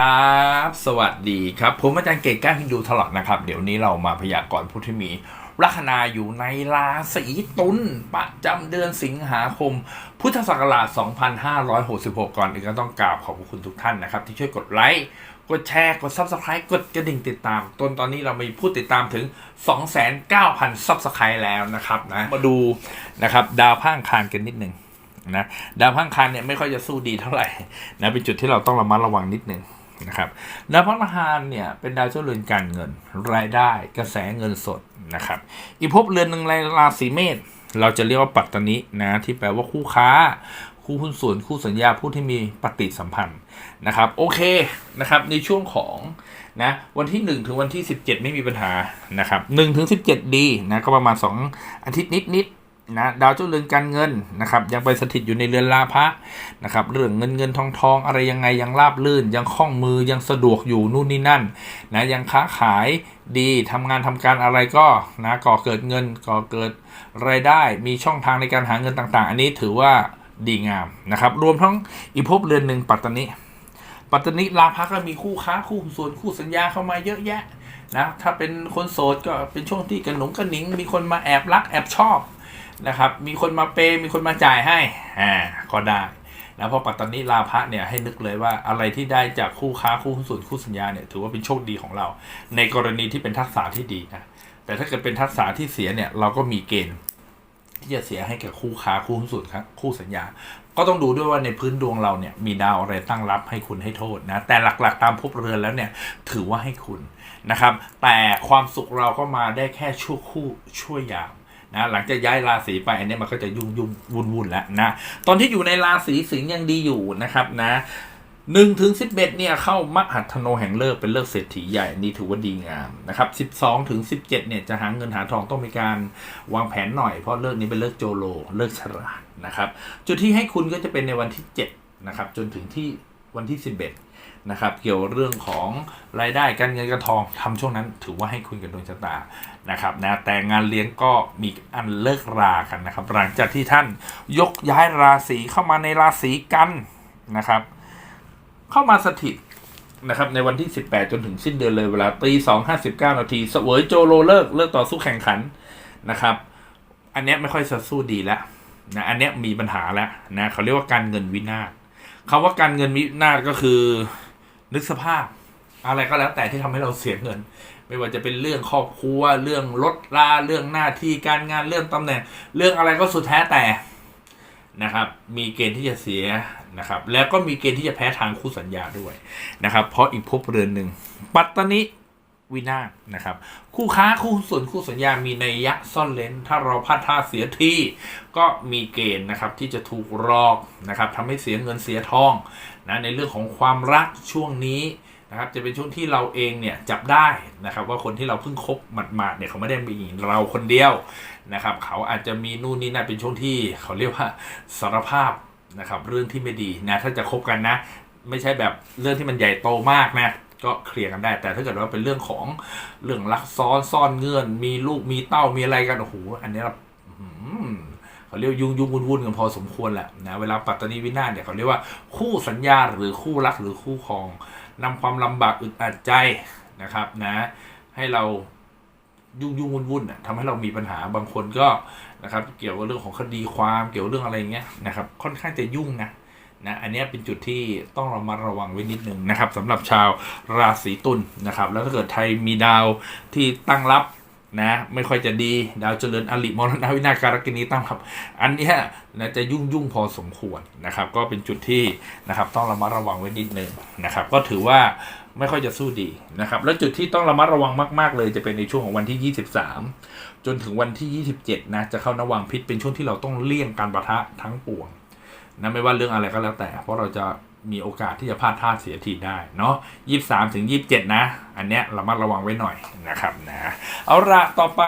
ครับ สวัสดีครับ ผมอาจารย์เกตก้าฮินดูถลอดนะครับ เดี๋ยวนี้เรามาพยากรณ์ผู้ที่มีลัคนาอยู่ในราศีตุลประจำเดือนสิงหาคม พุทธศักราช 2566 ก่อนอื่นก็ต้องกราบขอบพระคุณทุกท่านนะครับ ที่ช่วยกดไลค์ กดแชร์ กด Subscribe กดกระดิ่งติดตามต้นตอนนี้เรามีผู้ติดตามถึง 29,000 Subscribe แล้วนะครับนะ มาดูนะครับดาวพางคารกันนิดหนึ่งนะดาวพฤหังคารเนี่ยไม่ค่อยจะสู้ดีเท่าไหร่นะเป็นจุดที่เราต้องระมัดระวังนิดหนึ่ง นะครับดาวพฤหังคารเนี่ยเป็นดาวเจ้าเรือนการเงิน รายได้กระแสเงินสดนะครับอีกภพเรือนหนึ่งในราศีเมษเราจะเรียกว่าปัตตนินะที่แปลว่าคู่ค้า คู่หุ้นส่วนคู่สัญญาผู้ที่มีปฏิสัมพันธ์นะครับโอเคนะครับในช่วงของนะวันที่ 1 ถึงวันที่ 17 ไม่มีปัญหานะครับ1ถึง17 ดีนะก็ประมาณ 2 อาทิตย์นิดๆ นะดาวเจ้าเรือนการเงินนะครับยังไปสถิตอยู่ในเรือนลาภะนะครับเรื่องเงินเงินทองทองอะไรยังไงยังราบลื่น ยังคล่องมือยังสะดวกอยู่นู่นนี่นั่นนะยังค้าขายดีทำงานทำการอะไรก็นะก่อเกิดเงินก่อเกิดรายได้มีช่องทางในการหาเงินต่างๆ อันนี้ถือว่าดีงามนะครับรวมทั้งอีภพเรือนหนึ่งปัตตานีปัตตานีลาพักก็มีคู่ค้าคู่ส่วนคู่สัญญาเข้ามาเยอะแยะนะถ้าเป็นคนโสดก็เป็นช่วงที่กระหนุงกระหนิงมีคนมาแอบรักแอบชอบ นะครับ มีคนมาเปย์มีคนมาจ่ายให้อ่าก็ได้นะเพราะปัตตานีลาภะเนี่ยให้นึกเลยว่าอะไรที่ได้จากคู่ค้าคู่หุ้นส่วนคู่สัญญาเนี่ยถือว่าเป็นโชคดีของเรา ในกรณีที่เป็นทักษะที่ดีนะแต่ถ้าเกิดเป็นทักษะที่เสียเนี่ยเราก็มีเกณฑ์ที่จะเสียให้กับคู่ค้าคู่หุ้นส่วนครับคู่สัญญา ก็ต้องดูด้วยว่าในพื้นดวงเราเนี่ยมีดาวอะไรตั้งรับให้คุณให้โทษนะแต่หลักๆตามภพเรือนแล้วเนี่ยถือว่าให้คุณนะครับ แต่ความสุขเราก็มาได้แค่ชั่วคู่ชั่วยาม นะหลังจากย้ายราศีไปอันนี้มันก็จะยุ่งยุ่งวุ่นวุ่นแล้วนะตอนที่อยู่ในราศีสิงห์ยังดีอยู่นะครับนะหนึ่งถึงสิบเอ็ดเนี่ยเข้ามหัทโนแห่งเลิกเป็นเลิกเศรษฐีใหญ่นี่ถือว่าดีงามนะครับสิบสองถึงสิบเจ็ดเนี่ยจะหาเงินหาทองต้องมีการวางแผนหน่อยเพราะเลิกนี้เป็นเลิกโจโลเลิกฉลาดนะครับ จุดที่ให้คุณก็จะเป็นในวันที่7นะครับจนถึงที่ วันที่ 11นะครับเกี่ยวเรื่องของรายได้การเงินการทองทำช่วงนั้น ถือว่าให้คุณกับดวงชะตานะครับนะแต่งานเลี้ยงก็มีอันเลิกรากันนะครับ หลังจากที่ท่านยกย้ายราศีเข้ามาในราศีกันนะครับ เข้ามาสถิตนะครับในวันที่ 18 จนถึงสิ้นเดือนเลยเวลาตี2 59นาทีเสวยโจโลเลิกเลิกต่อสู้แข่งขันนะครับ อันนี้ไม่ค่อยจะสู้ดีแล้วนะอันนี้มีปัญหาแล้วนะเขาเรียกว่าการเงินวินาศ คำว่าการเงินมีนาศก็คือนึกสภาพ อะไรก็แล้วแต่ที่ทำให้เราเสียเงิน ไม่ว่าจะเป็นเรื่องครอบครัว เรื่องลดลาเรื่องหน้าที่การงานเรื่องตำแหน่ง เรื่องอะไรก็สุดแท้แต่นะครับ มีเกณฑ์ที่จะเสียนะครับ แล้วก็มีเกณฑ์ที่จะแพ้ทางคู่สัญญาด้วยนะครับ เพราะอีกภพเรือนหนึ่งปัตตานี วินาศนะครับ คู่ค้าคู่ส่วนคู่สัญญามีในยยะซ่อนเลนถ้าเราพลาดท่าเสียทีก็มีเกณฑ์นะครับที่จะถูกหลอกนะครับทำให้เสียเงินเสียทองนะในเรื่องของความรักช่วงนี้นะครับจะเป็นช่วงที่เราเองเนี่ยจับได้นะครับว่าคนที่เราเพิ่งคบหมาดๆเนี่ยเขาไม่ได้มีเราคนเดียวนะครับเขาอาจจะมีนู่นนี่นั่นเป็นช่วงที่เขาเรียกว่าสารภาพนะครับเรื่องที่ไม่ดีนะถ้าจะคบกันนะ ไม่ใช่แบบเรื่องที่มันใหญ่โตมากนะ ก็เคลียร์กันได้ แต่ถ้าเกิดว่าเป็นเรื่องของเรื่องลักซ้อนซ่อนเงื่อน มีลูกมีเต้ามีอะไรกันโอ้โหอันนี้เราเขาเรียกยุ่งยุ่งวุ่นวุ่นกันพอสมควรแหละนะเวลาปัตตานีวินาศเนี่ยเขาเรียกว่าคู่สัญญาหรือคู่รักหรือคู่ครองนำความลำบากอึดอัดใจนะครับนะ ให้เรายุ่งยุ่งวุ่นวุ่นทำให้เรามีปัญหาบางคนก็นะครับ เกี่ยวกับเรื่องของคดีความเกี่ยวกับเรื่องอะไรเงี้ยนะครับ ค่อนข้างจะยุ่งนะ นะอันนี้เป็นจุดที่ต้องระมัดระวังไว้นิดนึงนะครับสำหรับชาวราศีตุลนะครับ แล้วถ้าเกิดไทยมีดาวที่ตั้งรับนะไม่ค่อยจะดีดาวเจริญอลิมรณวินาการกินีตั้งรับ อันนี้นะจะยุ่งยุ่งพอสมควรนะครับ ก็เป็นจุดที่นะครับต้องระมัดระวังไว้นิดนึงนะครับ ก็ถือว่าไม่ค่อยจะสู้ดีนะครับ แล้วจุดที่ต้องระมัดระวังมาก ๆ เลยจะเป็นในช่วงของวันที่ 23 จนถึงวันที่ 27 นะจะเข้านวังพิษเป็นช่วงที่เราต้องเลี่ยงการประทะทั้งปวง นะไม่ว่าเรื่องอะไรก็แล้วแต่ เพราะเราจะมีโอกาสที่จะพลาดท่าเสียทีได้เนาะยี่สามถึงยี่สิบเจ็ดนะ อันเนี้ยระมัดระวังไว้หน่อยนะครับนะ เอาละต่อไป